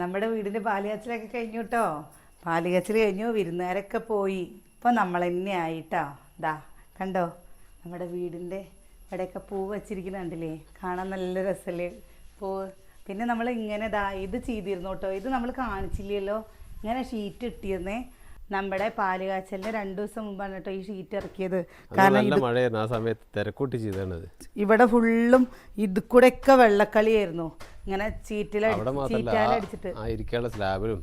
നമ്മുടെ വീടിന്റെ പാലുകാച്ചിലൊക്കെ കഴിഞ്ഞു കേട്ടോ പാലുകാച്ചിൽ കഴിഞ്ഞു വിരുന്നുകാരൊക്കെ പോയി. ഇപ്പം നമ്മൾ തന്നെ ആയിട്ടോ. ദാ കണ്ടോ? നമ്മുടെ വീടിന്റെ ഇവിടെയൊക്കെ പൂ വച്ചിരിക്കുന്ന കണ്ടില്ലേ? കാണാൻ നല്ല രസമല്ലേ പൂ. പിന്നെ നമ്മൾ ഇങ്ങനെ ദാ ഇത് ചെയ്തിരുന്നു കേട്ടോ ഇത് നമ്മൾ കാണിച്ചില്ലല്ലോ. ഇങ്ങനെ ഷീറ്റ് ഇട്ടിരുന്നേ. നമ്മുടെ പാൽ കാച്ചലിന് രണ്ടു ദിവസം മുമ്പാണ് കേട്ടോ ഈ ഷീറ്റ് ഇറക്കിയത്. കാരണം നല്ല മഴയായിരുന്നു. ആ സമയത്ത് തിരക്കൂട്ടി ചെയ്താണത് ഇവിടെ ഫുള്ളും ഇത് കൂടെ ഒക്കെ വെള്ളക്കളിയായിരുന്നു. ഇങ്ങനെ ആ ഇരിക്കാനുള്ള സ്ലാബിലും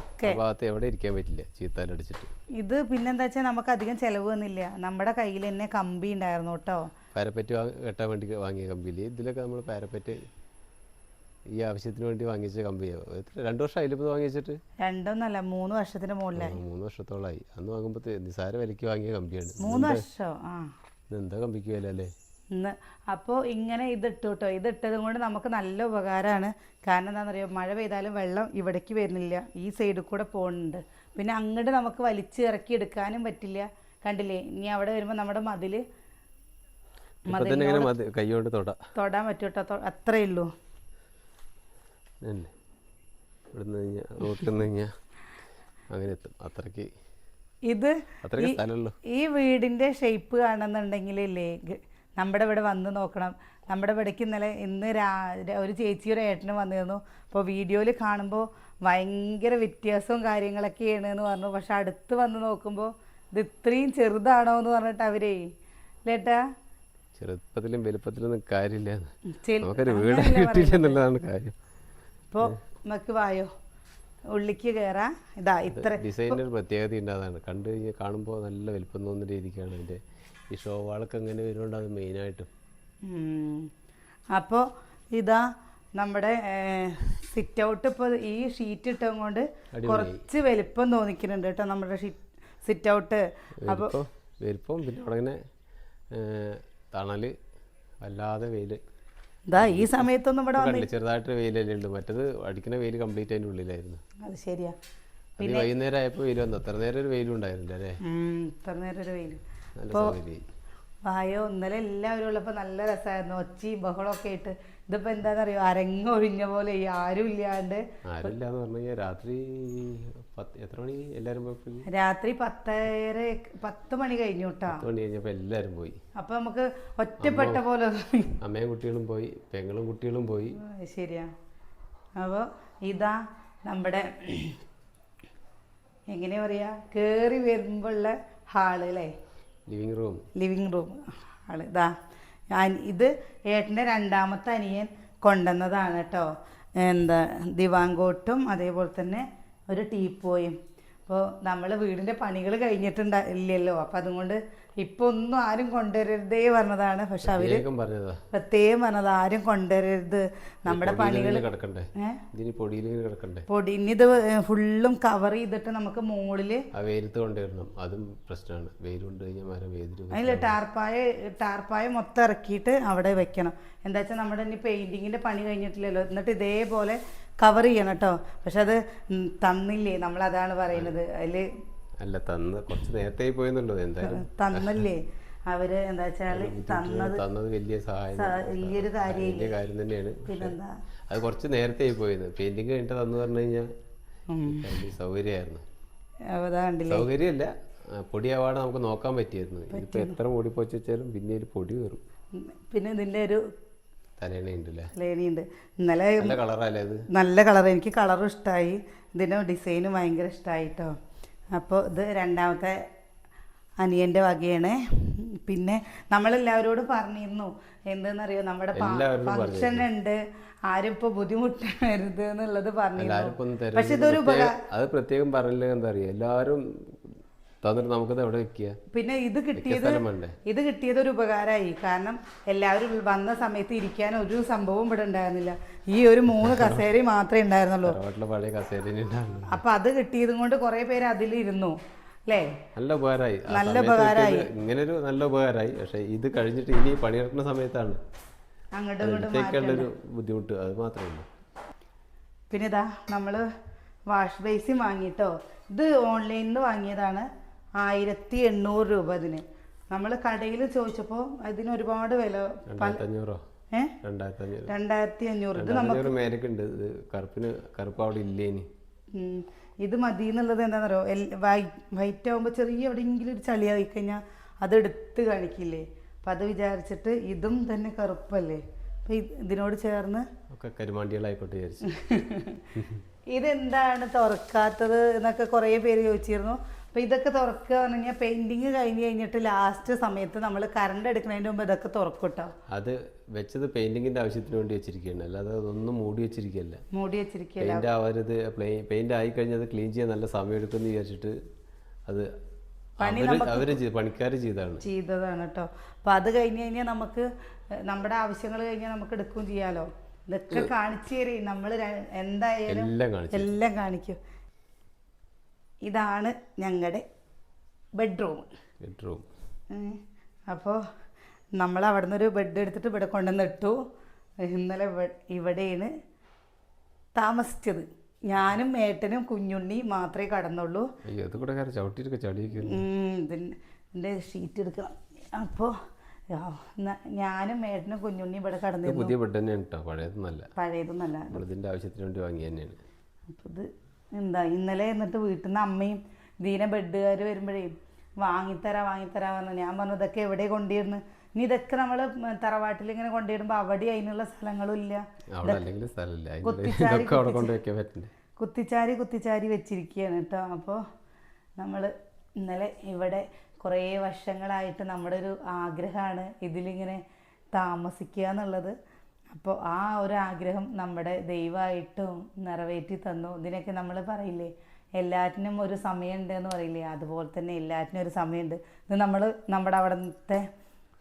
ഒക്കെ. ആ ഭാഗത്ത് എവിടെ ഇരിക്കാൻ പറ്റില്ല ചീത്താലടിച്ചിട്ട്. ഇത് പിന്നെന്താ വെച്ചാൽ നമുക്ക് അധികം ചെലവ് വന്നില്ല. നമ്മുടെ കയ്യിൽ തന്നെ കമ്പി ഉണ്ടായിരുന്നു കേട്ടോ. പാരപ്പറ്റ് കെട്ടാൻ വേണ്ടി വാങ്ങിയ കമ്പിയിൽ. ഇതിലൊക്കെ നമ്മൾ പാരപ്പറ്റ് ഈ ആവശ്യത്തിന് വേണ്ടി വാങ്ങിച്ച കമ്പിയോ എത്ര? രണ്ട് വർഷം അതിലിപ്പോൾ വാങ്ങിച്ചിട്ട്? രണ്ടൊന്നല്ല മൂന്ന് വർഷത്തിന് മുകളിലായി. മൂന്ന് വർഷത്തോളമായി അന്ന് വാങ്ങുമ്പോൾ നിസാര വിലയ്ക്ക് വാങ്ങിയ കമ്പിയാണ് മൂന്ന് വർഷം? ആ. എന്താ കമ്പിക്ക് വില അല്ലേ? ഇന്ന് അപ്പോൾ ഇങ്ങനെ ഇതിട്ടു കേട്ടോ ഇതിട്ടത് കൊണ്ട് നമുക്ക് നല്ല ഉപകാരമാണ് കാരണം എന്താണെന്നറിയോ? മഴ പെയ്താലും വെള്ളം ഇവിടേക്ക് വരുന്നില്ല. ഈ സൈഡിൽ കൂടെ പോകുന്നുണ്ട് പിന്നെ അങ്ങോട്ട് നമുക്ക് വലിച്ച് ഇറക്കി എടുക്കാനും പറ്റില്ല. കണ്ടില്ലേ? ഇനി അവിടെ വരുമ്പോൾ നമ്മുടെ മതിൽ ഇപ്പൊ തന്നെ ഇങ്ങനെ മതി കൈ കൊണ്ട് തൊട. തൊടാൻ പറ്റൂട്ടോ? അത്രയേ ഉള്ളൂ തന്നെ ഇവിടുന്ന് കഴിഞ്ഞാൽ റോട്ടിൽ നിന്ന് കഴിഞ്ഞാൽ അങ്ങനെ എത്തും. അത്രയ്ക്ക് ഇത് അത്രയ്ക്ക് ഈ- ഈ വീടിന്റെ ഷേപ്പ് കാണുന്നുണ്ടെങ്കിലേ നമ്മുടെ ഇവിടെ വന്ന് നോക്കണം. നമ്മുടെ ഇവിടേക്ക് ഇന്നലെ ഇന്ന് രാ ഒരു ചേച്ചിയുടെ ഏട്ടനും വന്നിരുന്നു. അപ്പോൾ വീഡിയോയിൽ കാണുമ്പോൾ ഭയങ്കര വ്യത്യാസവും കാര്യങ്ങളൊക്കെയാണ് എന്ന് പറഞ്ഞു. പക്ഷെ അടുത്ത് വന്ന് നോക്കുമ്പോൾ ഇത് ഇത്രയും ചെറുതാണോ എന്ന് പറഞ്ഞിട്ട് അവരേ ലേട്ടാ ചെറുപ്പത്തിലും വലുപ്പത്തിലൊന്നും കാര്യമില്ല നമുക്കൊരു വീട് അങ്ങനെയല്ലേ കിട്ടിയില്ല എന്നുള്ളതാണ് കാര്യം. അപ്പോൾ നമുക്ക് വായോ? ഉള്ളിക്ക് കയറാ ഇതാ ഇത്ര ഡിസൈനിന് ഒരു പ്രത്യേകത ഉണ്ട് അതാണ് കണ്ടു കഴിഞ്ഞാൽ കാണുമ്പോൾ നല്ല വലിപ്പം തോന്നുന്ന രീതിക്കാണ് അതിന്റെ ഈ ഷോ വാളൊക്കെ അങ്ങനെ വരുന്നുണ്ട് അത് മെയിനായിട്ടും. അപ്പോൾ ഇതാ നമ്മുടെ സിറ്റ് ഔട്ട് ഇപ്പോൾ ഈ ഷീറ്റ് ഇട്ടത് കൊണ്ട് കുറച്ച് വലിപ്പം തോന്നിക്കുന്നുണ്ട് കേട്ടോ നമ്മുടെ സിറ്റ് ഔട്ട് അപ്പോൾ വലിപ്പം പിന്നെ അവിടെ ഇങ്ങനെ തണൽ വല്ലാതെ വെയിൽ ഇതാ ഈ സമയത്തൊന്നും ഇവിടെ വന്നില്ല. ചെറുതായിട്ട് വെയിലല്ലേ ഉള്ളൂ. മറ്റത് അടിക്കുന്ന വെയിൽ കംപ്ലീറ്റ് അതിന്റെ ഉള്ളിലായിരുന്നു. അത് ശരിയാ. പിന്നെ വൈകുന്നേരം ആയപ്പോൾ വെയിൽ വന്നു. അത്ര നേരം ഒരു വെയിലും ഉണ്ടായിരുന്നില്ല അല്ലേ? ഇത്ര നേരം ഒരു വെയിൽ വായോ ഇന്നലെ എല്ലാവരും ഉള്ളപ്പോൾ നല്ല രസമായിരുന്നു ഒച്ചയും ബഹളമൊക്കെ ആയിട്ട്. ഇതിപ്പോൾ എന്താണെന്നറിയോ അരങ്ങൊഴിഞ്ഞ പോലെ ആരും ഇല്ലാണ്ട് ആരും ഇല്ലാന്ന് പറഞ്ഞു കഴിഞ്ഞാൽ രാത്രി എത്ര മണി എല്ലാരും പോയി രാത്രി പത്തര പത്ത് മണി കഴിഞ്ഞു കേട്ടോ മണി കഴിഞ്ഞപ്പോൾ എല്ലാരും പോയി. അപ്പൊ നമുക്ക് ഒറ്റപ്പെട്ട പോലെ അമ്മയും കുട്ടികളും പോയി പെങ്ങളും കുട്ടികളും പോയി. ശരിയാ. അപ്പോൾ ഇതാ നമ്മുടെ എങ്ങനെ പറയാ കേറി വരുമ്പോഴുള്ള ഹാൾ അല്ലേ living room living room hall. ഇതാ ഞാൻ ഇത് ഏട്ടന്റെ രണ്ടാമത്തെ അനിയൻ കൊണ്ടുവന്നതാണ് കേട്ടോ എന്താ ദിവാങ്കോട്ടും അതേപോലെ തന്നെ ഒരു ടീപ്പോയും. അപ്പോൾ നമ്മൾ വീടിന്റെ പണികൾ കഴിഞ്ഞിട്ടുണ്ട ഇല്ലല്ലോ. അപ്പം അതുകൊണ്ട് ഇപ്പോൾ ഒന്നും ആരും കൊണ്ടുവരരുതേ പറഞ്ഞതാണ്. പക്ഷെ അവർ പ്രത്യേകം പറഞ്ഞത്. ആരും കൊണ്ടുവരരുത്. നമ്മുടെ പണികൾ പൊടി ഇനി ഇത് ഫുള്ളും കവർ ചെയ്തിട്ട് നമുക്ക് മുകളിൽ വെയിലത്ത് കൊണ്ടുവരണം. അതും പ്രശ്നമാണ്. വെയിൽ അതിൽ ടാർപ്പായ ടാർപ്പായ മൊത്തം ഇറക്കിയിട്ട് അവിടെ വെക്കണം. എന്താ വെച്ചാൽ നമ്മുടെ ഇനി പെയിന്റിങ്ങിന്റെ പണി കഴിഞ്ഞിട്ടില്ലല്ലോ. എന്നിട്ട് ഇതേപോലെ കവർ ചെയ്യണം കേട്ടോ. പക്ഷെ അത് തന്നില്ലേ? നമ്മൾ അതാണ് പറയുന്നത്. അതിൽ അല്ല തന്ന കുറച്ച് നേരത്തെ പോയെന്നുണ്ടോ എന്തായാലും. തന്നല്ലേ? അവർ എന്താ വെച്ചാൽ തന്നത് തന്നത് വലിയ സഹായം വലിയൊരു കാര്യം വലിയ കാര്യം തന്നെയാണ്. പിന്നെന്താ? അത് കുറച്ച് നേരത്തെ പോയത്. പെയിന്റിങ് കഴിഞ്ഞിട്ട് തന്നു പറഞ്ഞു കഴിഞ്ഞാൽ സൗകര്യമായിരുന്നു. സൗകര്യമല്ല. പൊടിയാവാതെ നമുക്ക് നോക്കാൻ പറ്റിയിരുന്നു ഇതിപ്പോ എത്ര പൊടി പൊച്ച് വെച്ചാലും പിന്നെ ഒരു പൊടി കയറും. പിന്നെ ഇതിന്റെ ഒരു ലേണിയുണ്ട് ഇന്നലെ നല്ല കളർ എനിക്ക് കളറും ഇഷ്ടമായി ഇതിന്റെ ഡിസൈനും ഭയങ്കര ഇഷ്ടമായി കേട്ടോ അപ്പോൾ ഇത് രണ്ടാമത്തെ അനിയന്റെ വകയാണ്. പിന്നെ നമ്മളെല്ലാവരോടും പറഞ്ഞിരുന്നു. എന്തെന്നറിയോ? നമ്മുടെ ഫംഗ്ഷൻ ഉണ്ട്. ആരും ഇപ്പൊ ബുദ്ധിമുട്ടരുത് എന്നുള്ളത് തരുന്നത് പക്ഷെ ഇതൊരു പ്രത്യേകം- അത് പ്രത്യേകം പറഞ്ഞില്ല എന്താ അറിയാ? എല്ലാവരും തന്നിട്ട് നമുക്കത് എവിടെ വെക്കുക? പിന്നെ ഇത് കിട്ടിയത് ഇത് കിട്ടിയത് ഒരു ഉപകാരമായി. കാരണം എല്ലാവരും വന്ന സമയത്ത് ഇരിക്കാൻ ഒരു സംഭവം ഇവിടെ ഉണ്ടായിരുന്നില്ല. ഈ ഒരു മൂന്ന് കസേര മാത്രമേ ഉണ്ടായിരുന്നുള്ളൂ. പഴയ കസേര അപ്പൊ അത് കിട്ടിയതും കൊണ്ട് കുറെ പേര് അതിലിരുന്നു. അല്ലേ? നല്ല ഉപകാരമായി. നല്ല ഉപകാരമായി. ഇങ്ങനെ ഒരു നല്ല ഉപകാരമായി. പക്ഷെ ഇത് കഴിഞ്ഞിട്ട് ഇനി പണിയെടുക്കുന്ന സമയത്താണ്. അങ്ങോട്ടും ബുദ്ധിമുട്ട്. അത് മാത്രമേ ഉള്ളൂ. പിന്നെ ഇതാ നമ്മൾ വാഷ് ബേസിൻ വാങ്ങിയിട്ടോ? ഇത് ഓൺലൈനിൽ നിന്ന് വാങ്ങിയതാണ്. ആയിരത്തി എണ്ണൂറ് രൂപ അതിന് നമ്മൾ കടയിൽ ചോദിച്ചപ്പോൾ അതിന് ഒരുപാട് വില. രണ്ടായിരത്തി അഞ്ഞൂറോ ഇത് നമുക്ക് ഇത് മതി എന്നുള്ളത് എന്താണെന്നറിയോ വൈറ്റ് ആകുമ്പോൾ ചെറിയ എവിടെയെങ്കിലും ഒരു ചളിയായി കഴിഞ്ഞാൽ അത് എടുത്ത് കാണിക്കില്ലേ? അപ്പം അത് വിചാരിച്ചിട്ട് ഇതും തന്നെ കറുപ്പല്ലേ? അപ്പം ഇതിനോട് ചേർന്ന് ഒക്കെ കരുമാണ്ടികളായിക്കോട്ടെ വിചാരിച്ചു. ഇതെന്താണ് തുറക്കാത്തത് എന്നൊക്കെ കുറേ പേര് ചോദിച്ചിരുന്നു. അപ്പം ഇതൊക്കെ തുറക്കുക എന്ന് പറഞ്ഞാൽ പെയിന്റിങ് കഴിഞ്ഞ് കഴിഞ്ഞിട്ട് ലാസ്റ്റ് സമയത്ത് നമ്മൾ കറണ്ട് എടുക്കുന്നതിന് മുമ്പ് ഇതൊക്കെ തുറക്കും കേട്ടോ അത് വെച്ചത് പെയിന്റിങ്ങിന്റെ ആവശ്യത്തിന് വേണ്ടി വെച്ചിരിക്കുകയാണ്. അല്ലാതെ അതൊന്നും മൂടി വെച്ചിരിക്കുകയല്ല. മൂടി വെച്ചിരിക്കുക പെയിന്റ് ആവരുത് പെയിന്റ് ആയി കഴിഞ്ഞത് ക്ലീൻ ചെയ്യാൻ നല്ല സമയം എടുക്കുമെന്ന് വിചാരിച്ചിട്ട് അത് അവർ പണിക്കാർ ചെയ്താണ് ചെയ്തതാണ്. കേട്ടോ അപ്പോൾ അത് കഴിഞ്ഞ് കഴിഞ്ഞാൽ നമുക്ക് നമ്മുടെ ആവശ്യങ്ങൾ കഴിഞ്ഞാൽ നമുക്ക് എടുക്കുകയും ചെയ്യാലോ? ഇതൊക്കെ കാണിച്ചു തരും. നമ്മൾ എന്തായാലും എല്ലാം കാണിക്കും. ഇതാണ് ഞങ്ങളുടെ ബെഡ്റൂം ബെഡ്റൂം അപ്പോൾ നമ്മൾ അവിടെ നിന്നൊരു ബെഡ് എടുത്തിട്ട് ഇവിടെ കൊണ്ടുവന്ന് ഇട്ടു. ഇന്നലെ ഇവിടെയാണ് താമസിച്ചത്. ഞാനും ഏട്ടനും കുഞ്ഞുണ്ണി മാത്രമേ കടന്നുള്ളൂ. ഇതിന്റെ ഷീറ്റ് എടുക്കണം. അപ്പോൾ ഞാനും ഏട്ടനും കുഞ്ഞുണ്ണി ഇവിടെ കടന്നു പുതിയ ബെഡ് തന്നെയാണ് കേട്ടോ പഴയതൊന്നല്ല. പഴയതൊന്നല്ല. നമ്മളിതിന്റെ ആവശ്യത്തിന് വേണ്ടി വാങ്ങി തന്നെയാണ് അപ്പോൾ ഇത് എന്താ ഇന്നലെ എന്നിട്ട് വീട്ടിൽ നിന്ന് അമ്മയും ദീന ബെഡുകാർ വരുമ്പോഴേ വാങ്ങിത്തരാ വാങ്ങിത്തരാ പറഞ്ഞു. ഞാൻ പറഞ്ഞു ഇതൊക്കെ എവിടെ കൊണ്ടുവരുന്നു? ഇനി ഇതൊക്കെ നമ്മൾ തറവാട്ടിൽ ഇങ്ങനെ കൊണ്ടുവരുമ്പോൾ അവിടെ അതിനുള്ള സ്ഥലങ്ങളും ഇല്ല. കുത്തിച്ചാരി കുത്തിച്ചാരി കുത്തിച്ചാരി വെച്ചിരിക്കുകയാണ് കേട്ടോ അപ്പോൾ നമ്മൾ ഇന്നലെ ഇവിടെ കുറേ വർഷങ്ങളായിട്ട് നമ്മുടെ ഒരു ആഗ്രഹമാണ് ഇതിലിങ്ങനെ താമസിക്കുക എന്നുള്ളത്. അപ്പോൾ ആ ഒരു ആഗ്രഹം നമ്മുടെ ദൈവമായിട്ടും നിറവേറ്റി തന്നു. ഇതിനൊക്കെ നമ്മൾ പറയില്ലേ എല്ലാറ്റിനും ഒരു സമയമുണ്ട് എന്ന് പറയില്ലേ? അതുപോലെ തന്നെ എല്ലാറ്റിനും ഒരു സമയമുണ്ട്. ഇത് നമ്മൾ നമ്മുടെ അവിടുത്തെ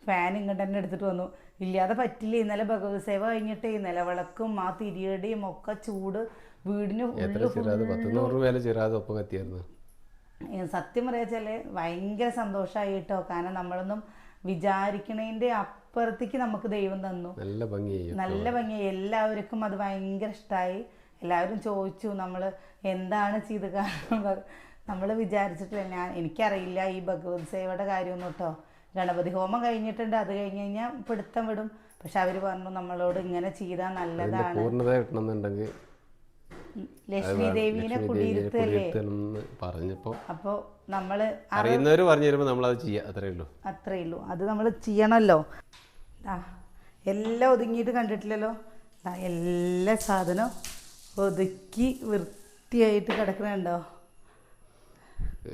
ഫാൻ ഇങ്ങോട്ട് തന്നെ എടുത്തിട്ട് വന്നു. ഇല്ലാതെ പറ്റില്ല? ഇന്നലെ ഭഗവത് സേവ കഴിഞ്ഞിട്ട് നിലവിളക്കും ആ തിരിയടിയും ഒക്കെ ചൂട് വീടിന് സത്യം പറയാച്ചാൽ ഭയങ്കര സന്തോഷായിട്ടോ കാരണം നമ്മളൊന്നും വിചാരിക്കണതിന്റെ അപ്പുറത്തേക്ക് നമുക്ക് ദൈവം തന്നു. നല്ല ഭംഗിയായി നല്ല ഭംഗി എല്ലാവർക്കും അത് ഭയങ്കര ഇഷ്ടമായി എല്ലാവരും ചോദിച്ചു നമ്മൾ എന്താണ് ചെയ്ത് നമ്മൾ വിചാരിച്ചിട്ടില്ല. ഞാൻ എനിക്കറിയില്ല ഈ ഭഗവത് സേവയുടെ കാര്യമൊന്നും കേട്ടോ. ഗണപതി ഹോമം കഴിഞ്ഞിട്ടുണ്ട്. അത് കഴിഞ്ഞ് കഴിഞ്ഞാൽ പിടുത്തം വിടും. പക്ഷെ അവർ പറഞ്ഞു നമ്മളോട് ഇങ്ങനെ ചെയ്താൽ നല്ലതാണ്. പൂർണത കിട്ടണമെന്നുണ്ടെങ്കിൽ ലക്ഷ്മി ദേവീനെ കുടിയിരുത്തല്ലേ? കുടിയിരുത്തണമെന്ന് പറഞ്ഞപ്പോൾ അപ്പോൾ നമ്മൾ അറിയുന്നവർ പറഞ്ഞു നമ്മൾ അത് ചെയ്യുക അത്രേ ഉള്ളൂ. അത്രേ ഉള്ളൂ അത് നമ്മൾ ചെയ്യണല്ലോ. എല്ലാം ഒതുങ്ങിയിട്ട് കണ്ടിട്ടില്ലല്ലോ? എല്ലാ സാധനവും ഒതുക്കി വൃത്തിയായിട്ട് കിടക്കണുണ്ടോ?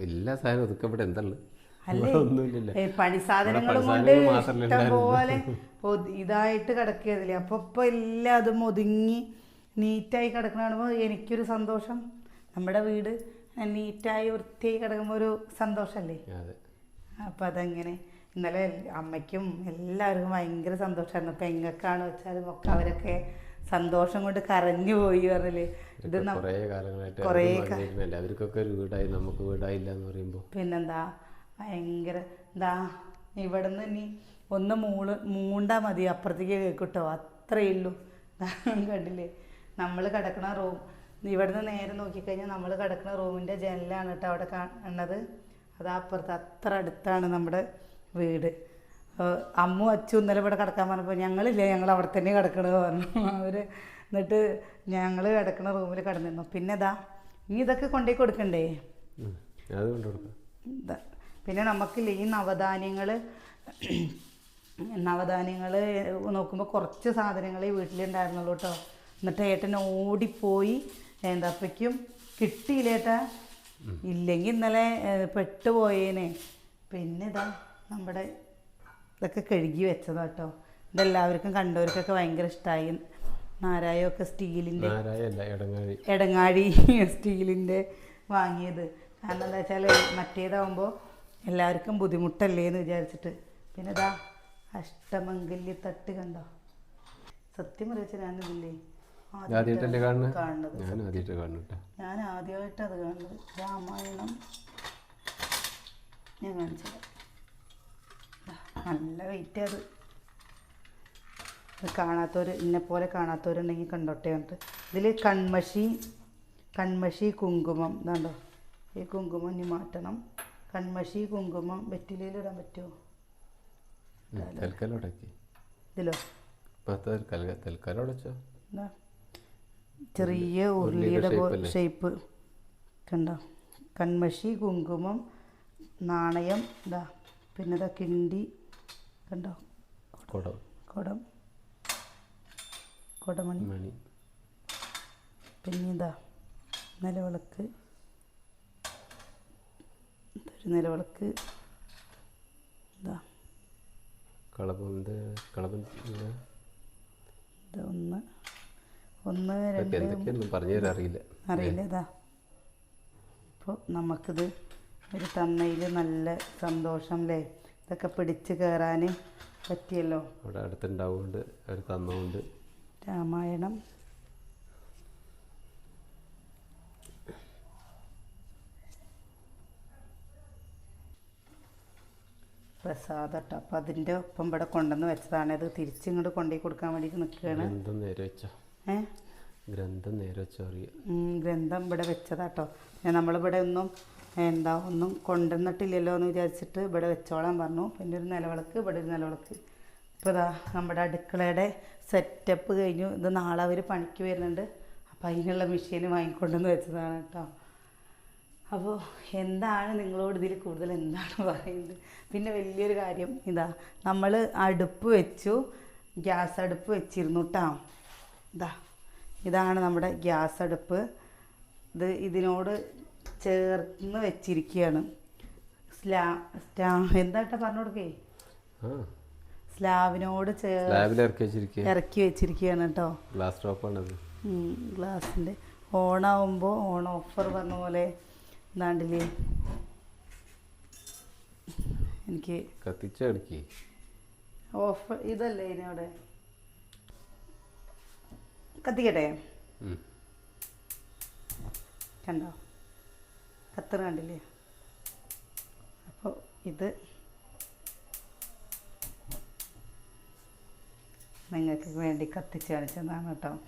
എല്ലാ സാധനവും ഒതുക്കെ ഇവിടെ എന്തുള്ളു അല്ലേ ഒന്നുമില്ല പണി സാധനങ്ങളും കൊണ്ട് ഇഷ്ടം പോലെ ഇതായിട്ട് കിടക്കുകയതില്ലേ അപ്പൊ ഇപ്പോൾ എല്ലാം അതും ഒതുങ്ങി നീറ്റായി കിടക്കണ കാണുമ്പോൾ എനിക്കൊരു സന്തോഷം. നമ്മുടെ വീട് നീറ്റായി വൃത്തിയായി കിടക്കുമ്പോൾ ഒരു സന്തോഷമല്ലേ അപ്പം അതങ്ങനെ. ഇന്നലെ അമ്മയ്ക്കും എല്ലാവർക്കും ഭയങ്കര സന്തോഷമായിരുന്നു പെങ്ങക്കാണ് വെച്ചാലും ഒക്കെ അവരൊക്കെ സന്തോഷം കൊണ്ട് കരഞ്ഞു പോയി പറഞ്ഞില്ലേ? ഇത് കുറേ അവർക്കൊക്കെ ഒരു വീടായി നമുക്ക് വീടായില്ല എന്ന് പറയുമ്പോൾ പിന്നെന്താ? ഭയങ്കര എന്താ ഇവിടുന്ന് ഇനി ഒന്ന് മൂൾ മൂണ്ടാ മതി അപ്പുറത്തേക്ക് കേൾക്കട്ടോ അത്രയേ ഉള്ളൂ കണ്ടില്ലേ? നമ്മൾ കിടക്കുന്ന റൂം. ഇവിടുന്ന് നേരെ നോക്കിക്കഴിഞ്ഞാൽ നമ്മൾ കിടക്കുന്ന റൂമിന്റെ ജനലാണ് കേട്ടോ അവിടെ കാണുന്നത് അത് അപ്പുറത്ത് അത്ര അടുത്താണ് നമ്മുടെ വീട്. അമ്മ അച്ചു ഇന്നലെ ഇവിടെ കിടക്കാൻ പറഞ്ഞപ്പോൾ ഞങ്ങളില്ല ഞങ്ങൾ അവിടെ തന്നെ കിടക്കണത് പറഞ്ഞു. അവർ എന്നിട്ട് ഞങ്ങൾ കിടക്കുന്ന റൂമിൽ കിടന്നിരുന്നു. പിന്നെ ഇതാ ഇനി ഇതൊക്കെ കൊടുക്കണ്ടേ. കൊണ്ടു കൊടുക്കാം. ഇതാ. പിന്നെ നമുക്കില്ല ഈ നവധാന്യങ്ങൾ നവധാന്യങ്ങൾ നോക്കുമ്പോൾ കുറച്ച് സാധനങ്ങളെ വീട്ടിലുണ്ടായിരുന്നുള്ളൂ കേട്ടോ. എന്നിട്ട് ഏട്ടൻ ഓടിപ്പോയി എന്താപ്പയ്ക്കും കിട്ടിയില്ല ഏട്ടാ. ഇല്ലെങ്കിൽ ഇന്നലെ പെട്ടുപോയേനെ. പിന്നെ ഇതാ നമ്മുടെ ഇതൊക്കെ കഴുകി വെച്ചതാ കേട്ടോ ഇതെല്ലാവർക്കും കണ്ടവർക്കൊക്കെ ഭയങ്കര ഇഷ്ടമായി നാരായമൊക്കെ സ്റ്റീലിന്റെ എടങ്ങാഴി. സ്റ്റീലിന്റെ വാങ്ങിയത്. കാരണം എന്താ വെച്ചാൽ മറ്റേതാവുമ്പോൾ എല്ലാവർക്കും ബുദ്ധിമുട്ടല്ലേ എന്ന് വിചാരിച്ചിട്ട്. പിന്നെ ഇതാ അഷ്ടമംഗല്യ തട്ട് കണ്ടോ? സത്യം പറയാ ഞാനിതില്ലേ? ആദ്യമായിട്ടല്ലേ കാണുന്നത്? കാണുന്നത് ഞാൻ ആദ്യമായിട്ട് കാണുന്നു ഞാൻ ആദ്യമായിട്ട് അത് കാണുന്നത്. രാമായണം. ഞാൻ കാണിച്ചത്. നല്ല വെയിറ്റ് അത്. കാണാത്തവർ എന്നെ പോലെ കാണാത്തവരുണ്ടെങ്കിൽ കണ്ടോട്ടെ എന്നിട്ട്. ഇതിൽ കൺമഷി കൺമഷി കുങ്കുമം. ഇതാണ്ടോ? ഈ കുങ്കുമം ഇനി മാറ്റണം. കൺമഷി കുങ്കുമം വെറ്റിലയിൽ ഇടാൻ പറ്റുമോ? തൽക്കാലം ഇതിലോ? തൽക്കാലം തൽക്കാലം. ചെറിയ ഉരുളിയുടെ ഷേപ്പ് കണ്ടോ? കൺമഷി കുങ്കുമം നാണയം ഇതാ പിന്നെ ഇതാ കിണ്ടി കണ്ടോ? കുടം. കുടം. കുടമണി. മണി. പിന്നെ ഇതാ നിലവിളക്ക്. നിലവിളക്ക്. ഇതാ കളപ്പം ഇത്. ഇത് ഒന്ന്. ഒന്ന് രണ്ട് എന്തൊക്കെയൊന്നും പറഞ്ഞു തരാൻ അറിയില്ല. അറിയില്ല ഇതാ. അപ്പോൾ നമുക്കിത് ഒരു തന്നയിൽ നല്ല സന്തോഷം അല്ലേ ഇതൊക്കെ പിടിച്ച് കയറാൻ പറ്റിയല്ലോ? അവിടെ അടുത്തുണ്ടാവുകൊണ്ട് അവർ തന്നുകൊണ്ട് രാമായണം. പ്രസാദം കേട്ടോ അപ്പം അതിന്റെ ഒപ്പം ഇവിടെ കൊണ്ടുവന്ന് വെച്ചതാണ് അത് തിരിച്ചിങ്ങോട്ട് കൊണ്ടുപോയി കൊടുക്കാൻ വേണ്ടിയിട്ട് നിൽക്കുകയാണ്. എന്തും നേരെ വെച്ചോ? ഗ്രന്ഥം നേരെ ഗ്രന്ഥം ഇവിടെ വെച്ചതാട്ടോ. നമ്മളിവിടെ ഒന്നും എന്താ ഒന്നും കൊണ്ടുവന്നിട്ടില്ലല്ലോ എന്ന് വിചാരിച്ചിട്ട് ഇവിടെ വെച്ചോളാൻ പറഞ്ഞു. പിന്നെ ഒരു നിലവിളക്ക് ഇവിടെ ഒരു നിലവിളക്ക്. ഇപ്പോൾ ഇതാ നമ്മുടെ അടുക്കളയുടെ സെറ്റപ്പ് കഴിഞ്ഞു. ഇത് നാളെ അവർ പണിക്ക് വരുന്നുണ്ട്. അപ്പോൾ അതിനുള്ള മെഷീൻ വാങ്ങിക്കൊണ്ടുവന്ന് വെച്ചതാണ് കേട്ടോ. അപ്പോൾ എന്താണ് നിങ്ങളോട് ഇതിൽ കൂടുതൽ എന്താണ് പറയുന്നത്? പിന്നെ വലിയൊരു കാര്യം ഇതാ നമ്മൾ അടുപ്പ് വെച്ചു. ഗ്യാസ് അടുപ്പ് വെച്ചിരുന്നു കേട്ടോ. ഇതാ ഇതാണ് നമ്മുടെ ഗ്യാസ് അടുപ്പ്. ഇത് ഇതിനോട് ചേർന്ന് വെച്ചിരിക്കുകയാണ്. സ്ലാ സ്റ്റാ എന്താട്ടാ പറഞ്ഞു കൊടുക്കേ? സ്ലാബിനോട് ചേർ ലാബിൽ ഇറക്കി വെച്ചിരിക്കുക. ഇറക്കി വെച്ചിരിക്കുകയാണ് കേട്ടോ. ഗ്ലാസ് ഡ്രോപ്പാണത്. ഗ്ലാസിന്റെ. ഓണാവുമ്പോൾ ഓൺ ഓഫർ പറഞ്ഞ പോലെ എന്താണ്ടില്ലേ എനിക്ക് കത്തിച്ചടുക്കി. ഓഫർ ഇതല്ലേ ഇതിനവിടെ കത്തിക്കട്ടെ? കണ്ടോ? കത്തറ് കണ്ടില്ലേ? അപ്പോൾ ഇത് നിങ്ങൾക്ക് വേണ്ടി കത്തിച്ച് കാണിച്ചതാണ് കേട്ടോ.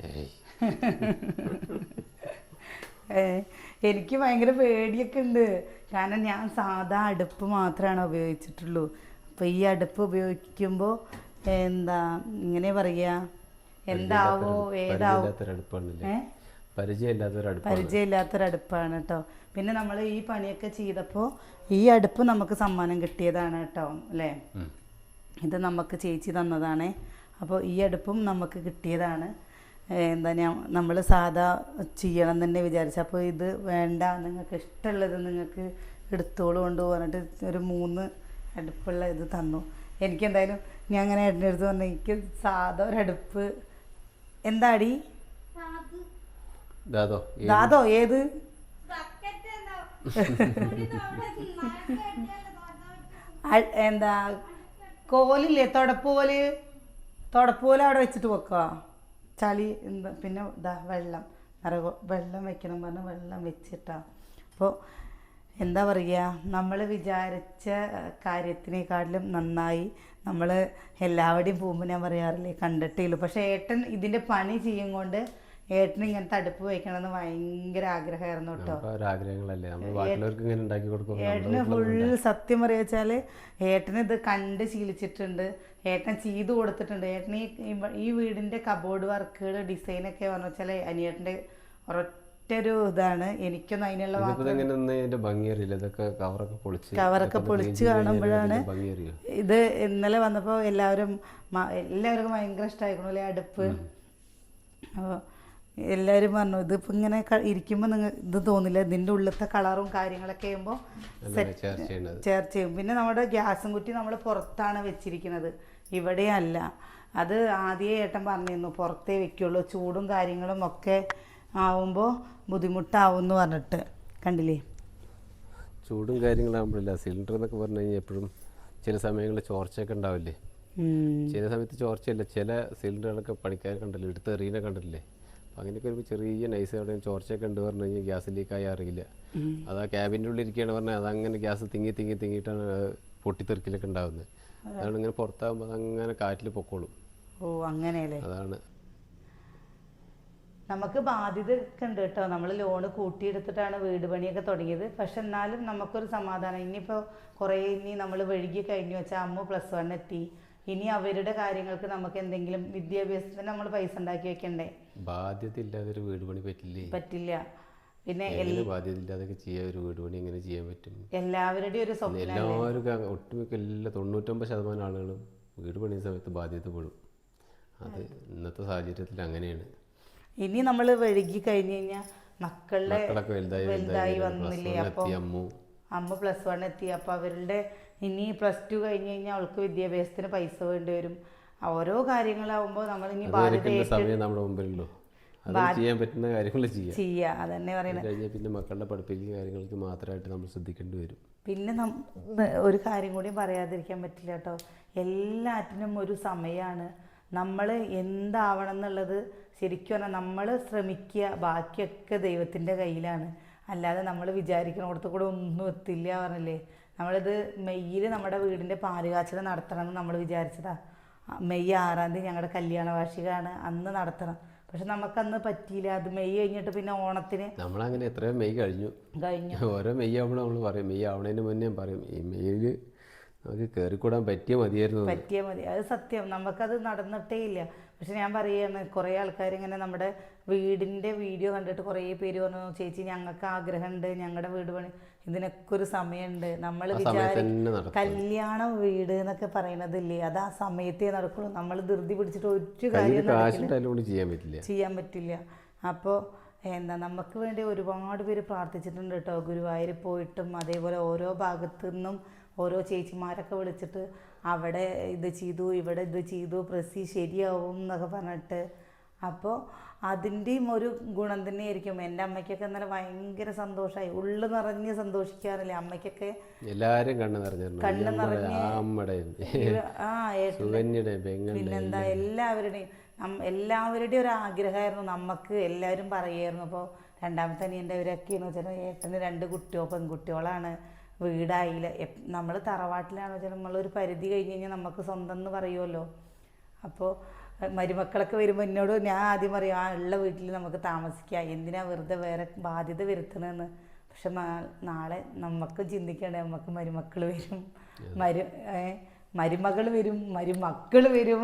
എനിക്ക് ഭയങ്കര പേടിയൊക്കെ ഉണ്ട്. കാരണം ഞാൻ സാധാ അടുപ്പ് മാത്രമാണ് ഉപയോഗിച്ചിട്ടുള്ളൂ. അപ്പോൾ ഈ അടുപ്പ് ഉപയോഗിക്കുമ്പോൾ എന്താ ഇങ്ങനെ പറയുക എന്താവോ ഏതാവോ. പരിചയമില്ലാത്തൊരടുപ്പാണ്. കേട്ടോ പിന്നെ നമ്മൾ ഈ പണിയൊക്കെ ചെയ്തപ്പോൾ ഈ അടുപ്പ് നമുക്ക് സമ്മാനം കിട്ടിയതാണ് കേട്ടോ അല്ലേ? ഇത് നമുക്ക് ചേച്ചി തന്നതാണ്. അപ്പോൾ ഈ അടുപ്പും നമുക്ക് കിട്ടിയതാണ്. എന്താ ഞാൻ നമ്മൾ സാധാ ചെയ്യണം എന്ന് തന്നെ വിചാരിച്ചു. അപ്പോൾ ഇത് വേണ്ട നിങ്ങൾക്ക് ഇഷ്ടമുള്ളത് നിങ്ങൾക്ക് എടുത്തോളൂ കൊണ്ട് പറഞ്ഞിട്ട് ഒരു മൂന്ന് അടുപ്പുള്ള ഇത് തന്നു. എനിക്കെന്തായാലും ഞാൻ അങ്ങനെ എടുത്ത് അടുത്ത് പറഞ്ഞു എനിക്ക് സാധാ ഒരു അടുപ്പ് എന്താടി? ദാദോ ഏത്? ദാതോ ഏത്? എന്താ കോലില്ലേ തുടപ്പോൽ തുടപ്പോൽ അവിടെ വെച്ചിട്ട് വെക്കുക ചളി എന്താ പിന്നെ ഇതാ വെള്ളം. വെള്ളം വെക്കണം പറഞ്ഞാൽ വെള്ളം വെച്ചിട്ടാ. അപ്പോൾ എന്താ പറയുക നമ്മൾ വിചാരിച്ച കാര്യത്തിനേക്കാട്ടിലും നന്നായി നമ്മൾ എല്ലാവരുടെയും പോകുമ്പോൾ ഞാൻ പറയാറില്ലേ കണ്ടിട്ടേ ഉള്ളൂ പക്ഷേ ഏട്ടൻ ഇതിന്റെ പണി ചെയ്യും കൊണ്ട് ഏട്ടന് ഇങ്ങനത്തെ അടുപ്പ് വയ്ക്കണമെന്ന് ഭയങ്കര ആഗ്രഹമായിരുന്നു കേട്ടോ. ഏട്ടന് ഫുൾ സത്യം പറയുക വെച്ചാൽ ഏട്ടന് ഇത് കണ്ട് ശീലിച്ചിട്ടുണ്ട് ഏട്ടൻ ചെയ്തു കൊടുത്തിട്ടുണ്ട്. ഏട്ടന് ഈ വീടിന്റെ കബോർഡ് വർക്കുകൾ ഡിസൈനൊക്കെ പറഞ്ഞു വെച്ചാൽ അനിയേട്ടന്റെ ഒരൊറ്റൊരു ഇതാണ്. എനിക്കൊന്നും അതിനുള്ള ഇതിന്റെ കവറൊക്കെ പൊളിച്ച് കാണുമ്പോഴാണ് ഇതിന്റെ ഇത് ഇന്നലെ വന്നപ്പോൾ എല്ലാവരും എല്ലാവർക്കും ഭയങ്കര ഇഷ്ടമായിരിക്കണു അല്ലേ അടുപ്പ് അപ്പോൾ എല്ലാവരും പറഞ്ഞു ഇതിപ്പോൾ ഇങ്ങനെ ഇരിക്കുമ്പോൾ നിങ്ങൾ ഇത് തോന്നില്ല. ഇതിന്റെ ഉള്ളിലത്തെ കളറും കാര്യങ്ങളൊക്കെ ചെയ്യുമ്പോൾ ചേർച്ച ചെയ്യും. പിന്നെ നമ്മുടെ ഗ്യാസും കുറ്റി നമ്മൾ പുറത്താണ് വെച്ചിരിക്കുന്നത് ഇവിടെയല്ല. അത് ആദ്യമേ ഏട്ടൻ പറഞ്ഞിരുന്നു പുറത്തേ വെക്കുള്ളൂ. ചൂടും കാര്യങ്ങളും ഒക്കെ ആവുമ്പോൾ ബുദ്ധിമുട്ടാവും എന്ന് പറഞ്ഞിട്ട് കണ്ടില്ലേ? ചൂടും കാര്യങ്ങളാകുമ്പോഴില്ല സിലിണ്ടർ എന്നൊക്കെ പറഞ്ഞു കഴിഞ്ഞാൽ എപ്പോഴും ചില സമയങ്ങളിൽ ചോർച്ചയൊക്കെ ഉണ്ടാവില്ലേ? ചില സമയത്ത് ചോർച്ചയില്ല ചില സിലിണ്ടറുകളൊക്കെ പണിക്കാർ കണ്ടല്ലോ എടുത്ത് എറിയുന്ന കണ്ടില്ലേ? അപ്പം അങ്ങനെയൊക്കെ ഒരു ചെറിയ നൈസ് അവിടെ ചോർച്ചയൊക്കെ ഉണ്ട് പറഞ്ഞു കഴിഞ്ഞാൽ ഗ്യാസ് ലീക്കായി അറിയില്ല. അത് ആ ക്യാബിന്റെ ഉള്ളിൽ ഇരിക്കുകയാണ് പറഞ്ഞാൽ അതങ്ങനെ ഗ്യാസ് തിങ്ങി തിങ്ങി തിങ്ങിയിട്ടാണ് പൊട്ടിത്തെറിക്കലൊക്കെ ഉണ്ടാവുന്നത്. അതാണ് ഇങ്ങനെ പുറത്താകുമ്പോൾ അതങ്ങനെ കാറ്റിൽ പൊക്കോളും. ഓ അങ്ങനെയല്ലേ? അതാണ്. നമുക്ക് ബാധ്യത ഉണ്ട് കേട്ടോ. നമ്മൾ ലോണ് കൂട്ടിയെടുത്തിട്ടാണ് വീട് പണിയൊക്കെ തുടങ്ങിയത്. പക്ഷെ എന്നാലും നമുക്കൊരു സമാധാനം. ഇനിയിപ്പോൾ കുറേ ഇനി നമ്മൾ വഴുകി കഴിഞ്ഞു വെച്ചാൽ അമ്മ പ്ലസ് വൺ എത്തി. ഇനി അവരുടെ കാര്യങ്ങൾക്ക് നമുക്ക് എന്തെങ്കിലും വിദ്യാഭ്യാസത്തിന് നമ്മൾ പൈസ ഉണ്ടാക്കി വെക്കണ്ടേ? ബാധ്യത ഇല്ലാതെ ഒരു വീട് പണി പറ്റില്ലേ? പറ്റില്ല. പിന്നെ ബാധ്യത ഇല്ലാതൊക്കെ ചെയ്യാൻ ഒരു വീട് പണി എങ്ങനെ ചെയ്യാൻ പറ്റും? എല്ലാവരുടെയും ഒരു സ്വപ്നം എല്ലാവരും ഒട്ടുമിക്ക എല്ലാ തൊണ്ണൂറ്റൊമ്പത് ശതമാനം ആളുകളും വീട് പണിയുന്ന സമയത്ത് ബാധ്യത പെടും. അത് ഇന്നത്തെ സാഹചര്യത്തിൽ അങ്ങനെയാണ്. ഇനി നമ്മൾ വഴുകി കഴിഞ്ഞു കഴിഞ്ഞാൽ മക്കളുടെ വലുതായി വന്നില്ലേ? അപ്പൊ അപ്പോൾ അമ്മ. പ്ലസ് വൺ എത്തി. അപ്പോൾ അവരുടെ ഇനി പ്ലസ് ടു കഴിഞ്ഞു കഴിഞ്ഞാൽ അവൾക്ക് വിദ്യാഭ്യാസത്തിന് പൈസ വേണ്ടി വരും. ഓരോ കാര്യങ്ങളാവുമ്പോൾ നമ്മൾ ഇനി ചെയ്യാം. അതന്നെ പറയുന്നത് പിന്നെ മക്കളുടെ പഠിപ്പിക്കുന്ന കാര്യങ്ങൾക്ക് മാത്രമായിട്ട് നമ്മൾ ശ്രദ്ധിക്കേണ്ടി വരും. പിന്നെ ഒരു കാര്യം കൂടി പറയാതിരിക്കാൻ പറ്റില്ല കേട്ടോ. എല്ലാറ്റിനും ഒരു സമയമാണ് നമ്മൾ എന്താവണം എന്നുള്ളത് ശരിക്കും പറഞ്ഞാൽ നമ്മൾ ശ്രമിക്കുക ബാക്കിയൊക്കെ ദൈവത്തിന്റെ കയ്യിലാണ്. അല്ലാതെ നമ്മൾ വിചാരിക്കുന്നിടത്ത് കൂടെ ഒന്നും എത്തില്ല പറഞ്ഞില്ലേ. നമ്മളിത് മെയ്യിൽ നമ്മുടെ വീടിന്റെ പാലുകാച്ചൽ നടത്തണം എന്ന് നമ്മൾ വിചാരിച്ചതാ മെയ് ആറാം തീയതി ഞങ്ങളുടെ കല്യാണ വാർഷികമാണ് അന്ന് നടത്തണം. പക്ഷെ നമുക്കന്ന് പറ്റിയില്ല. അത് മെയ് കഴിഞ്ഞിട്ട് പിന്നെ ഓണത്തിന് നമ്മളങ്ങനെ എത്രയോ മെയ് കഴിഞ്ഞു. കഴിഞ്ഞു. ഓരോ മെയ് ആവുമ്പോൾ നമ്മൾ പറയും. മെയ് ആവണതിന് മുന്നേ പറയും ഈ മെയ്യിൽ നമുക്ക് കയറിക്കൂടാൻ പറ്റിയ മതിയായിരുന്നു. പറ്റിയ മതി. അത് സത്യം. നമുക്കത് നടന്നിട്ടേ ഇല്ല. പക്ഷെ ഞാൻ പറയുകയാണ് കുറേ ആൾക്കാർ ഇങ്ങനെ നമ്മുടെ വീടിന്റെ വീഡിയോ കണ്ടിട്ട് കുറേ പേര് പറഞ്ഞു ചേച്ചി ഞങ്ങൾക്ക് ആഗ്രഹമുണ്ട് ഞങ്ങളുടെ വീട് പണി ഇതിനൊക്കെ ഒരു സമയമുണ്ട്. നമ്മൾ വിചാരി കല്യാണം വീട് എന്നൊക്കെ പറയണതില്ലേ അത് ആ സമയത്തേ നടക്കുള്ളൂ. നമ്മൾ ധൃതി പിടിച്ചിട്ട് ഒരു കാര്യം ചെയ്യാൻ പറ്റില്ല. ചെയ്യാൻ പറ്റില്ല. അപ്പോൾ എന്താ നമുക്ക് വേണ്ടി ഒരുപാട് പേര് പ്രാർത്ഥിച്ചിട്ടുണ്ട് കേട്ടോ. ഗുരുവായൂർ പോയിട്ടും അതേപോലെ ഓരോ ഭാഗത്തു നിന്നും ഓരോ ചേച്ചിമാരൊക്കെ വിളിച്ചിട്ട് അവിടെ ഇത് ചെയ്തു ഇവിടെ ഇത് ചെയ്തു പ്രസി ശരിയാവും എന്നൊക്കെ പറഞ്ഞിട്ട്. അപ്പോൾ അതിന്റെയും ഒരു ഗുണം തന്നെയായിരിക്കും. എന്റെ അമ്മയ്ക്കൊക്കെ ഇന്നലെ ഭയങ്കര സന്തോഷമായി. ഉള്ളു നിറഞ്ഞ് സന്തോഷിക്കാറില്ലേ അമ്മയ്ക്കൊക്കെ? എല്ലാവരും കണ്ണു നിറഞ്ഞു കണ്ണു നിറഞ്ഞ ആ പിന്നെന്താ എല്ലാവരുടെയും എല്ലാവരുടെയും ഒരു ആഗ്രഹമായിരുന്നു. നമുക്ക് എല്ലാവരും പറയായിരുന്നു. അപ്പോൾ രണ്ടാമത്തെ അനിയന്റെ അവരൊക്കെയെന്ന് വെച്ചാൽ ഏട്ടന് രണ്ട് കുട്ടിയോ പെൺകുട്ടികളാണ് വീടായില്ല. നമ്മൾ തറവാട്ടിലാണെന്ന് വെച്ചാൽ നമ്മളൊരു പരിധി കഴിഞ്ഞ് കഴിഞ്ഞാൽ നമുക്ക് സ്വന്തം എന്ന് പറയുമല്ലോ അപ്പോൾ മരുമക്കളൊക്കെ വരുമ്പോൾ എന്നോട് ഞാൻ ആദ്യം പറയും ആ ഉള്ള വീട്ടിൽ നമുക്ക് താമസിക്കാം. എന്തിനാ വെറുതെ വേറെ ബാധ്യത വരുത്തണമെന്ന് പക്ഷെ നാളെ നമുക്ക് ചിന്തിക്കണ്ടേ നമുക്ക് മരുമക്കൾ വരും. മരു മരുമകൾ വരും മരുമക്കൾ വരും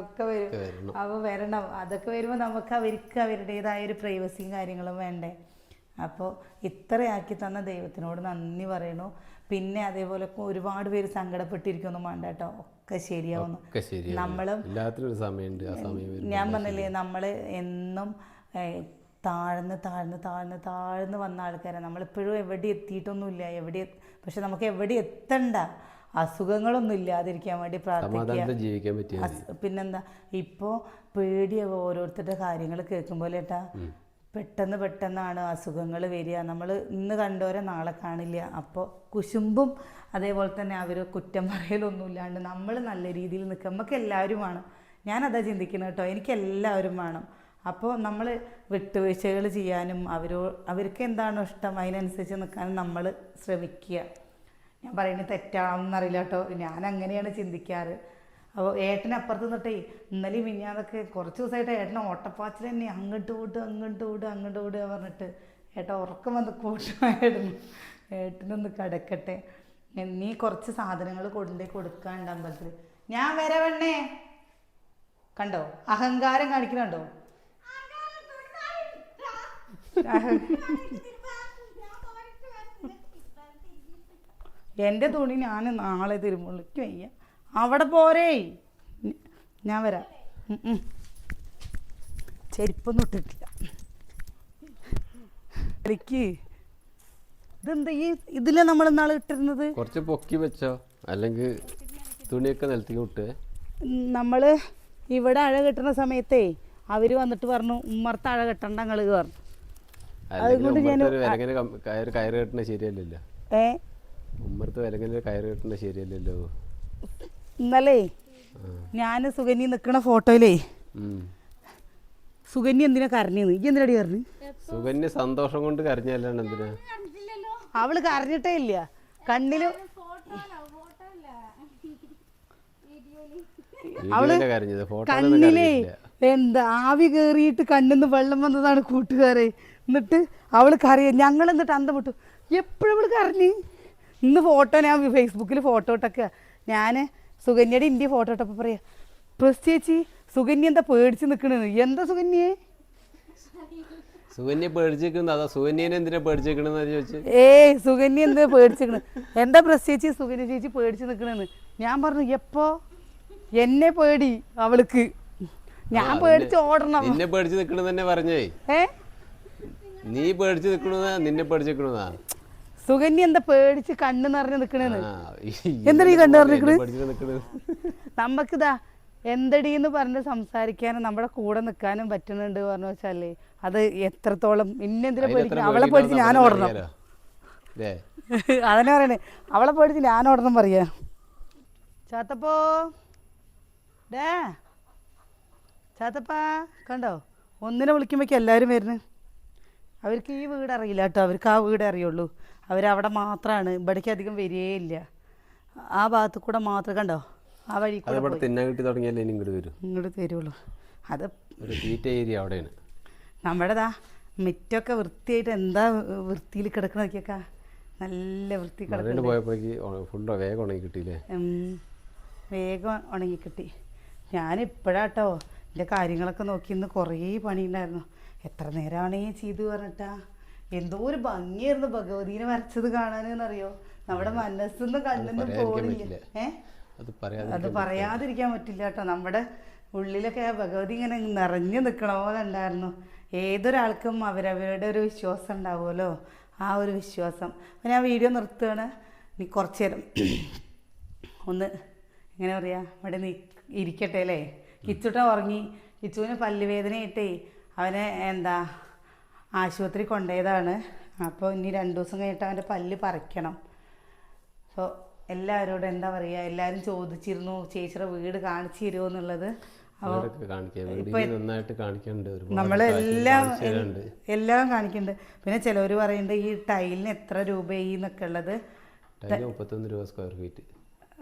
ഒക്കെ വരും. അപ്പോൾ വരണം. അതൊക്കെ വരുമ്പോൾ നമുക്ക് അവർക്ക് അവരുടേതായ ഒരു പ്രൈവസിയും കാര്യങ്ങളും വേണ്ടേ. അപ്പോൾ ഇത്രയാക്കി തന്ന ദൈവത്തിനോട് നന്ദി പറയണു. പിന്നെ അതേപോലെ ഒരുപാട് പേര് സങ്കടപ്പെട്ടിരിക്കൊന്നും വേണ്ട കേട്ടോ ഒക്കെ ശരിയാവുന്നു. നമ്മളും ഞാൻ പറഞ്ഞില്ലേ നമ്മൾ എന്നും താഴ്ന്ന് താഴ്ന്ന് താഴ്ന്ന് താഴ്ന്ന് വന്ന ആൾക്കാരാണ് നമ്മളിപ്പോഴും എവിടെ എത്തിയിട്ടൊന്നുമില്ല. എവിടെ പക്ഷെ നമുക്ക് എവിടെ എത്തണ്ട. അസുഖങ്ങളൊന്നും ഇല്ലാതിരിക്കാൻ വേണ്ടി പ്രാർത്ഥിക്കുക. പിന്നെന്താ? ഇപ്പോൾ പേടിയാവും ഓരോരുത്തരുടെ കാര്യങ്ങൾ കേൾക്കുമ്പോൾ ഏട്ടാ. പെട്ടെന്ന് പെട്ടെന്നാണ് അസുഖങ്ങൾ വരിക. നമ്മൾ ഇന്ന് കണ്ടോരെ നാളെ കാണില്ല. അപ്പോൾ കുശുമ്പും അതേപോലെ തന്നെ അവർ കുറ്റം പറയലൊന്നും ഇല്ലാണ്ട് നമ്മൾ നല്ല രീതിയിൽ നിൽക്കുക നമുക്ക് എല്ലാവരും വേണം. ഞാനതാ ചിന്തിക്കുന്നത് കേട്ടോ. എനിക്ക് എല്ലാവരും വേണം. അപ്പോൾ നമ്മൾ വിട്ടുവീഴ്ചകൾ ചെയ്യാനും അവരോ അവർക്ക് എന്താണോ ഇഷ്ടം അതിനനുസരിച്ച് നിൽക്കാനും നമ്മൾ ശ്രമിക്കുക. ഞാൻ പറയുന്നത് തെറ്റാണെന്നറിയില്ല കേട്ടോ. ഞാൻ അങ്ങനെയാണ് ചിന്തിക്കാറ്. അപ്പോൾ ഏട്ടനപ്പുറത്ത് നിന്നിട്ടേ ഇന്നലെ മിഞ്ഞാന്നൊക്കെ കുറച്ച് ദിവസമായിട്ട് ഏട്ടനെ ഓട്ടപ്പാച്ചിൽ തന്നെ അങ്ങോട്ട് വിടുക അങ്ങോട്ട് വിടുക അങ്ങോട്ട് വിടുക പറഞ്ഞിട്ട് ഏട്ടൻ ഉറക്കം വന്ന് കൂട്ടുമായിരുന്നു. ഏട്ടനൊന്ന് കിടക്കട്ടെ. നീ കുറച്ച് സാധനങ്ങൾ കൊണ്ടേ കൊടുക്കാണ്ട് അമ്പലത്തിൽ. ഞാൻ വരെ വണ്ണേ കണ്ടോ? അഹങ്കാരം കാണിക്കുന്നുണ്ടോ എന്റെ തുണി ഞാൻ നാളെ തിരുമുള്ളിക്ക് വയ്യ. അവിടെ പോരേ. ഞാൻ വരാം. ചെരുപ്പൊന്നും ഇട്ടിട്ടില്ല. എനിക്ക് ഇതെന്താ ഈ ഇതിലെ നമ്മൾ ഇന്നാൾ ഇട്ടിരുന്നത്? കുറച്ച് പൊക്കി വെച്ചോ. അല്ലെങ്കിൽ തുണിയൊക്കെ നിലത്തേക്ക് വിട്ട്. നമ്മൾ ഇവിടെ അഴ കെട്ടുന്ന സമയത്തേ അവർ വന്നിട്ട് പറഞ്ഞു ഉമ്മർത്ത് അഴ കെട്ടണ്ട ഞങ്ങൾ പറഞ്ഞു. അതുകൊണ്ട് ഞാൻ കയറ് കെട്ടുന്നത് ശരിയല്ലല്ലോ. ഏ? ഉമ്മറത്ത് വിലങ്ങനെ കയറ് കെട്ടണ ശരിയല്ലല്ലോ. ഇന്നലെ. ഞാൻ സുഗന്യ നിൽക്കണ ഫോട്ടോയിലേ സുഗന്യ എന്തിനാ കരഞ്ഞു ഈ എന്തിനടി കരഞ്ഞു? സുഗന്യ സന്തോഷം കൊണ്ട് കരഞ്ഞല്ലാണ് എന്തിനാ? അവൾ കരഞ്ഞിട്ടേ ഇല്ല. കണ്ണിൽ അവൾ കണ്ണിലേ എന്താ ആവി കേറിയിട്ട് കണ്ണിന്ന് വെള്ളം വന്നതാണ് കൂട്ടുകാരെ. എന്നിട്ട് അവൾ കറിയ ഞങ്ങൾ എന്നിട്ട് അന്തം വിട്ടു. എപ്പോഴും അവൾ കരഞ്ഞ്. ഇന്ന് ഫോട്ടോ ഞാൻ ഫേസ്ബുക്കിൽ ഫോട്ടോ ഇട്ടൊക്കെ. ഞാൻ സുകന്യയുടെ ഇന്ത്യ ഫോട്ടോ ഇട്ടപ്പോൾ പറയാ പ്രസ് ചേച്ചി സുകന്യ എന്താ പേടിച്ച് നിൽക്കണെന്ന് എന്താ സുകന്യേ? സുകന്യ പേടിച്ചേക്കുന്നത് അതാ സുകന്യനെ എന്തിനാ പേടിച്ചേക്കണെന്ന് ചോദിച്ചു? ഏയ് സുകന്യ എന്താ പേടിച്ചിക്കണ് എന്താ പ്രസ് ചേച്ചി സുകന്യ ചേച്ചി പേടിച്ച് നിൽക്കണെന്ന് ഞാൻ പറഞ്ഞു എപ്പോ? എന്നെ പേടി അവൾക്ക്. ഞാൻ പേടിച്ച് ഓടണം. നിന്നെ പേടിച്ച് നിൽക്കണെന്ന് തന്നെ പറഞ്ഞേ. ഏ? നീ പേടിച്ച് നിൽക്കണതാ നിന്നെ പേടിച്ചേക്കണതാ സുകന്യ എന്താ പേടിച്ച് കണ്ണ് നിറഞ്ഞ് നിക്കണേന്ന്? ആ, എന്തെടി ഈ പേടിച്ച് നിൽക്കണത് നമുക്കിതാ എന്തടി എന്ന് പറഞ്ഞ് സംസാരിക്കാനും നമ്മുടെ കൂടെ നിൽക്കാനും പറ്റുന്നുണ്ട് പറഞ്ഞു വെച്ചാലേ അത് എത്രത്തോളം ഇന്നെന്തിനെ പേടിക്കണം? അവളെ പേടിച്ച് ഞാൻ ഓടണം. അതന്നെ പറയണേ. അവളെ പേടിച്ച് ഞാൻ ഓടണം പറയാ. ചാത്തപ്പോ? ഡേ. ചാത്തപ്പാ കണ്ടോ? ഒന്നിനെ വിളിക്കുമ്പോഴേക്കും എല്ലാവരും വരുന്നു. അവർക്ക് ഈ വീട് അറിയില്ല കേട്ടോ. അവർക്ക് ആ വീട് അറിയുള്ളൂ. അവരവിടെ മാത്രമാണ് ഇവിടേക്ക് അധികം വരികയില്ല ആ ഭാഗത്ത് കൂടെ മാത്രം കണ്ടോ? ആ വഴി കൂടെ തിന്നാൻ കിട്ടി തുടങ്ങിയാലേ ഇങ്ങോട്ട് വരും. ഇങ്ങോട്ട് തരുള്ളൂ. അത് ഒരു തീറ്റ ഏരിയ അവിടെയാണ്. നമ്മുടെതാ മിറ്റൊക്കെ വൃത്തിയായിട്ട് എന്താ വൃത്തിയിൽ കിടക്കണ നോക്കിയൊക്കെ. നല്ല വൃത്തി കിടക്കുന്നു പോയപ്പോഴേക്ക് ഫുള്ള് വേഗം ഉണങ്ങി കിട്ടിയില്ലേ? വേഗം ഉണങ്ങി കിട്ടി. ഞാനിപ്പോഴാട്ടോ എന്റെ കാര്യങ്ങളൊക്കെ നോക്കി ഇന്ന് കുറേ പണിയുണ്ടായിരുന്നു. എത്ര നേരമാണേ ചെയ്തു പറഞ്ഞിട്ടാ? എന്തോ ഒരു ഭംഗിയായിരുന്നു ഭഗവതിനെ വരച്ചത് കാണാനെന്നറിയോ? നമ്മുടെ മനസ്സിന്ന് കണ്ണിന്ന് പോണില്ല. അത് അത് പറയാതിരിക്കാൻ പറ്റില്ല കേട്ടോ. നമ്മുടെ ഉള്ളിലൊക്കെ ആ ഭഗവതി ഇങ്ങനെ നിറഞ്ഞു നിൽക്കണ പോലെ ഉണ്ടായിരുന്നു. ഏതൊരാൾക്കും അവരവരുടെ ഒരു വിശ്വാസം ഉണ്ടാവുമല്ലോ? ആ ഒരു വിശ്വാസം. അപ്പം ഞാൻ വീഡിയോ നിർത്തുകയാണ് നീ കുറച്ച് നേരം ഒന്ന് എങ്ങനെ പറയാ? ഇവിടെ നീ ഇരിക്കട്ടെ അല്ലേ? കിച്ചുട്ട ഉറങ്ങി. കിച്ചുവിന് പല്ലുവേദനയായിട്ടേ അവനെ എന്താ ആശുപത്രി കൊണ്ടുപോയതാണ് അപ്പോൾ ഇനി രണ്ട് ദിവസം കഴിഞ്ഞിട്ട് അവന്റെ പല്ല് പറിക്കണം. അപ്പോൾ എല്ലാവരോടും എന്താ പറയുക എല്ലാവരും ചോദിച്ചിരുന്നു ചേച്ചിയുടെ വീട് കാണിച്ചു തരുമോ എന്നുള്ളത്. നമ്മളെല്ലാം എല്ലാം കാണിക്കുന്നുണ്ട് പിന്നെ ചിലവർ പറയുന്നുണ്ട് ഈ ടൈലിന് എത്ര രൂപയായി എന്നൊക്കെ ഉള്ളത്. മുപ്പത്തൊന്ന് രൂപ സ്ക്വയർ ഫീറ്റ്.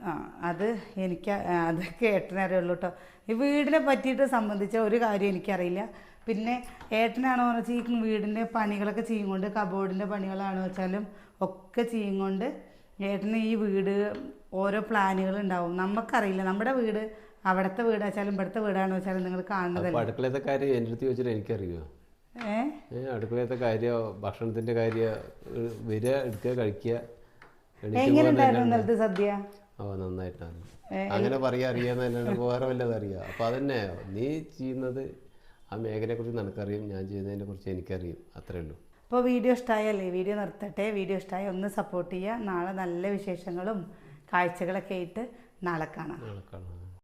ആ അത് എനിക്ക് അത് കേട്ടനറിയുള്ളൂ കേട്ടോ ഈ വീടിനെ പറ്റിയിട്ട് സംബന്ധിച്ച ഒരു കാര്യം എനിക്കറിയില്ല. പിന്നെ ഏട്ടനാണോ വെച്ചാൽ ഈ വീടിന്റെ പണികളൊക്കെ ചെയ്യും കൊണ്ട് കബോർഡിന്റെ പണികളാണോ വെച്ചാലും ഒക്കെ ചെയ്യും കൊണ്ട് ഏട്ടന് ഈ വീട് ഓരോ പ്ലാനുകൾ ഉണ്ടാവും. നമുക്കറിയില്ല നമ്മുടെ വീട് അവിടുത്തെ വീട് വെച്ചാലും ഇവിടുത്തെ വീടാണോ വെച്ചാലും നിങ്ങൾ കാണുന്നതല്ല? അടുക്കളത്തെ കാര്യം എന്റെ അടുത്ത് ചോദിച്ചിട്ട് എനിക്കറിയോ? ഏ? ഏ അടുക്കളത്തെ കാര്യം ഭക്ഷണത്തിന്റെ കാര്യം വരിക എടുക്കുക കഴിക്കുക എങ്ങനെ ഉണ്ടായിരുന്നു ഇന്നലത്തെ സദ്യ? ഓ നന്നായിട്ടാണ്. അങ്ങനെ പറയാ അറിയാന്നല്ലാണ്ട് വേറെ വല്ലതും അറിയാം. അപ്പോൾ അതന്നെ നീ ചെയ്യുന്നത് ആ മേഖലയെക്കുറിച്ച് നിനക്കറിയും ഞാൻ ചെയ്യുന്നതിനെ കുറിച്ച് എനിക്കറിയും. അത്രേ ഉള്ളൂ. അപ്പോൾ വീഡിയോ ഇഷ്ടമായല്ലേ വീഡിയോ നിർത്തട്ടെ. വീഡിയോ ഇഷ്ടമായ ഒന്ന് സപ്പോർട്ട് ചെയ്യുക. നാളെ നല്ല വിശേഷങ്ങളും കാഴ്ചകളൊക്കെ ആയിട്ട് നാളെ കാണാം. നാളെ കാണാം.